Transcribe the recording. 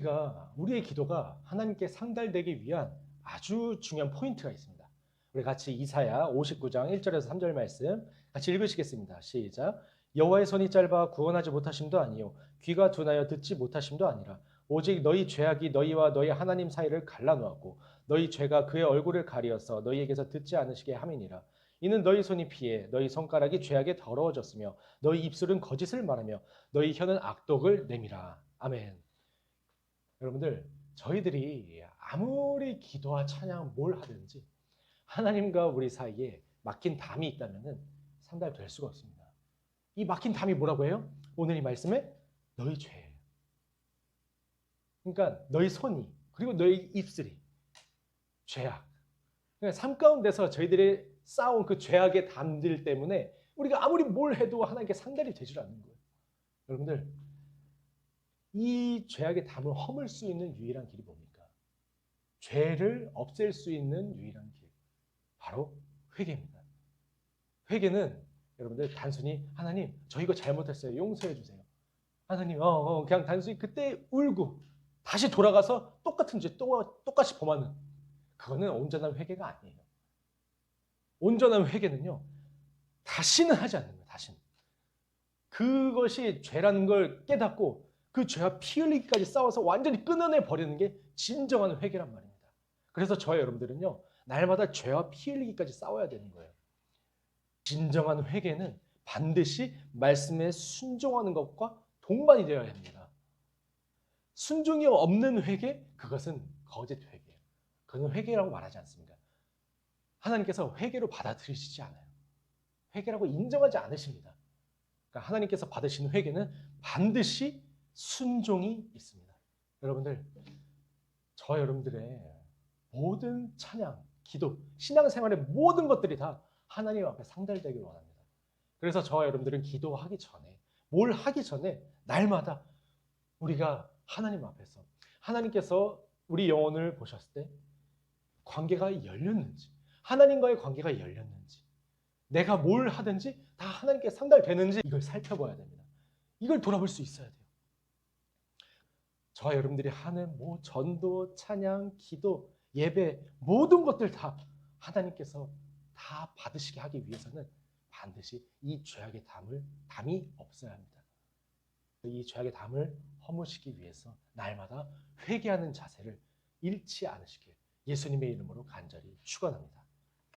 우리가 우리의 기도가 하나님께 상달되기 위한 아주 중요한 포인트가 있습니다. 우리 같이 이사야 59장 1절에서 3절 말씀 같이 읽으시겠습니다. 시작. 여호와의 손이 짧아 구원하지 못하심도 아니요 귀가 둔하여 듣지 못하심도 아니라 오직 너희 죄악이 너희와 너희 하나님 사이를 갈라놓았고 너희 죄가 그의 얼굴을 가리어서 너희에게서 듣지 않으시게 함이니라. 이는 너희 손이 피해 너희 손가락이 죄악에 더러워졌으며 너희 입술은 거짓을 말하며 너희 혀는 악독을 내미라. 아멘. 여러분들 저희들이 아무리 기도와 찬양 뭘 하든지 하나님과 우리 사이에 막힌 담이 있다면은 상달될 수가 없습니다. 이 막힌 담이 뭐라고 해요? 오늘 이 말씀에 너희 죄예요. 그러니까 너희 손이 그리고 너희 입술이 죄악. 그러니까 삶 가운데서 저희들이 쌓아온 그 죄악의 담들 때문에 우리가 아무리 뭘 해도 하나님께 상달이 되질 않는 거예요. 여러분들 이 죄악의 담을 허물 수 있는 유일한 길이 뭡니까? 죄를 없앨 수 있는 유일한 길. 바로 회개입니다. 회개는 여러분들 단순히 하나님 저 이거 잘못했어요. 용서해 주세요. 하나님 어, 어 그냥 단순히 그때 울고 다시 돌아가서 똑같은 죄 또, 똑같이 범하는 그거는 온전한 회개가 아니에요. 온전한 회개는요. 다시는 하지 않는 거예요. 다시는. 그것이 죄라는 걸 깨닫고 그 죄와 피 흘리기까지 싸워서 완전히 끊어내 버리는 게 진정한 회개란 말입니다. 그래서 저와 여러분들은요. 날마다 죄와 피 흘리기까지 싸워야 되는 거예요. 진정한 회개는 반드시 말씀에 순종하는 것과 동반이 되어야 합니다. 순종이 없는 회개, 그것은 거짓 회개예요. 그건 회개라고 말하지 않습니다. 하나님께서 회개로 받아들이시지 않아요. 회개라고 인정하지 않으십니다. 그러니까 하나님께서 받으시는 회개는 반드시 순종이 있습니다. 여러분들, 저 여러분들의 모든 찬양, 기도, 신앙생활의 모든 것들이 다 하나님 앞에 상달되길 원합니다. 그래서 저와 여러분들은 기도하기 전에, 뭘 하기 전에 날마다 우리가 하나님 앞에서 하나님께서 우리 영혼을 보셨을 때 관계가 열렸는지, 하나님과의 관계가 열렸는지, 내가 뭘 하든지 다 하나님께 상달되는지 이걸 살펴봐야 됩니다. 이걸 돌아볼 수 있어야 돼요. 저와 여러분들이 하는 뭐 전도, 찬양, 기도, 예배 모든 것들 다 하나님께서 다 받으시게 하기 위해서는 반드시 이 죄악의 담을 담이 없어야 합니다. 이 죄악의 담을 허무시기 위해서 날마다 회개하는 자세를 잃지 않으시길 예수님의 이름으로 간절히 축원합니다.